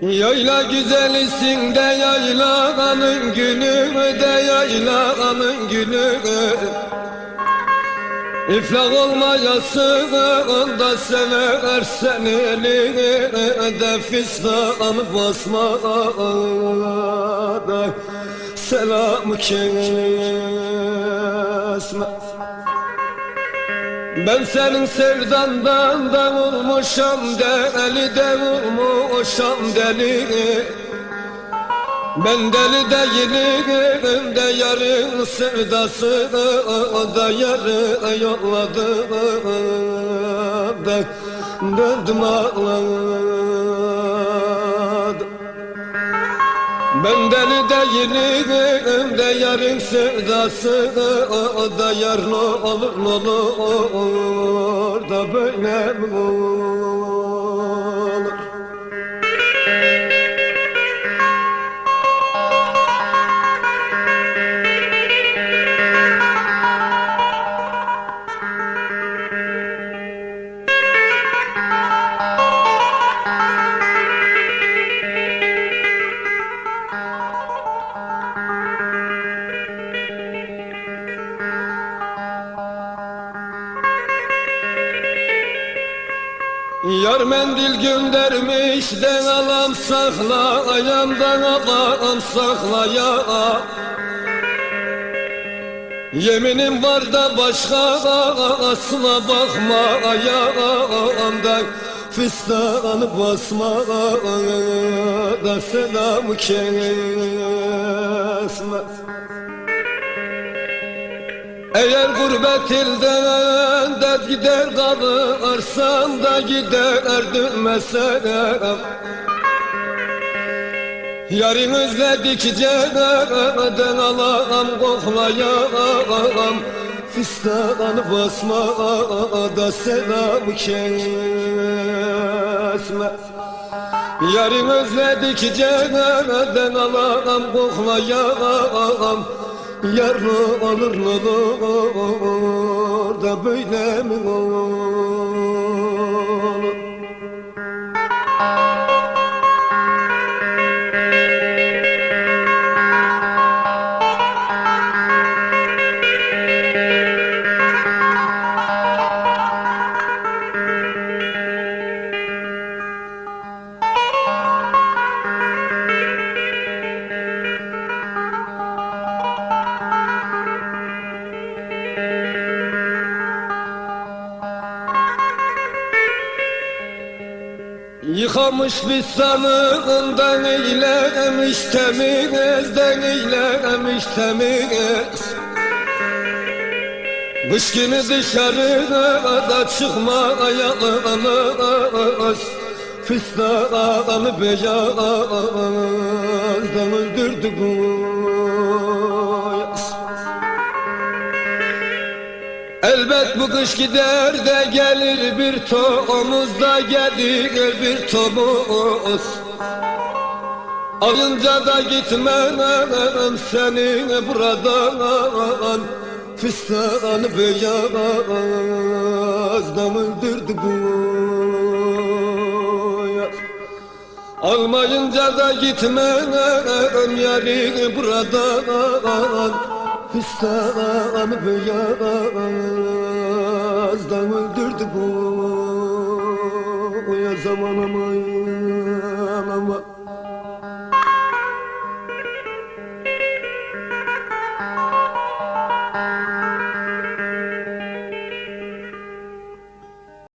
Yayla güzelisin de yaylanın günü de yaylanın günü İflah olmayasın da sever seni eline de fistan basma. Da selam kesme ben senin sevdandan da vurmuşam deli de vurmuşam deli. Ben deli değilim de yarın sevdası da yarı yolladı. Da döndüm ağladım. Ben deli değilim de yarın sevdası o da yarın olur olur da böyle olur Yar mendil göndermiş de alam sakla Ayağımdan alam sakla ya. Yeminim var da başka asla bakma ayağımdan Fistan basma da selam kesme eğer gurbet ilden de gider kalırsam da gider dönmesem Yarın özledikçe nereden alam koklayam Fistan basma da selam kesme. Yarın özledikçe nereden alam koklayam Yar olur da böyle mi olur Yıkamış lisanından eylemiş temizden eylemiş temiz Kış günü dışarıda da çıkma ayağımız Fistanı beyazdan öldürdü Elbet bu kış gider de gelir bir tomuz da gelir bir tomuz. Alınca da gitmem senin buradan Fistan beyazdan öldürdü bu. Almayınca da gitmem yarim buradan Fistan beyazdan öldürdü bu ya zaman aman aman